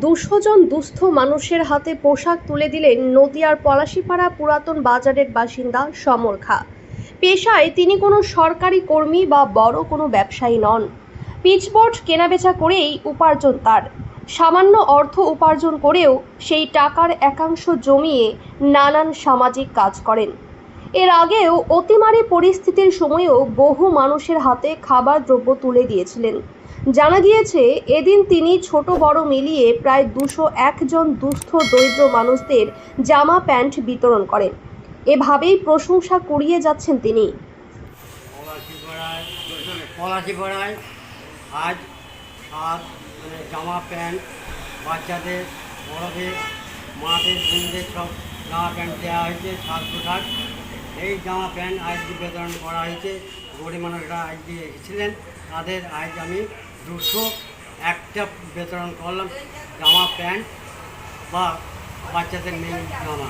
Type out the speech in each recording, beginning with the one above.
দুশো জন দুস্থ মানুষের হাতে পোশাক তুলে দিলেন নদিয়ার পলাশিপাড়া পুরাতন বাজারের বাসিন্দা সমর খা। পেশায় তিনি কোনো সরকারি কর্মী বা বড় কোনো ব্যবসায়ী নন। পিচবোর্ড কেনাবেচা করেই উপার্জন তার। সামান্য অর্থ উপার্জন করেও সেই টাকার একাংশ জমিয়ে নানান সামাজিক কাজ করেন। এর আগেও অতিমারি পরিস্থিতির সময়েও বহু মানুষের হাতে খাবার দ্রব্য তুলে দিয়েছিলেন। জানা গিয়েছে, এদিন তিনি ছোট বড় মিলিয়ে প্রায় দুশো একজন দুস্থ দরিদ্র মানুষদের জামা প্যান্ট বিতরণ করেন। এভাবেই প্রশংসা কুড়িয়ে যাচ্ছেন তিনি। আজ সাত মানে জামা প্যান্ট বাচ্চাদের, বড়দের, মাদের বোনদের সব জামা প্যান্ট দেওয়া হয়েছে, সাত পোশাক এই জামা প্যান্ট আজ বিতরণ করা হয়েছে, গরিব মানুষরা আজ দিয়ে এসেছিলেন, তাদের আজ আমি দুশো একটা বিতরণ করলাম, জামা প্যান্ট বা বাচ্চাদের মেয়ে জামা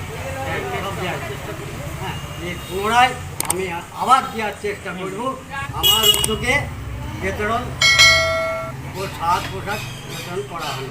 সব দেওয়ার হ্যাঁ এর পুনরায় আমি আবার দেওয়ার চেষ্টা করব। আমার উদ্যোগে বিতরণ ও সাত পোশাক বিতরণ করা হলো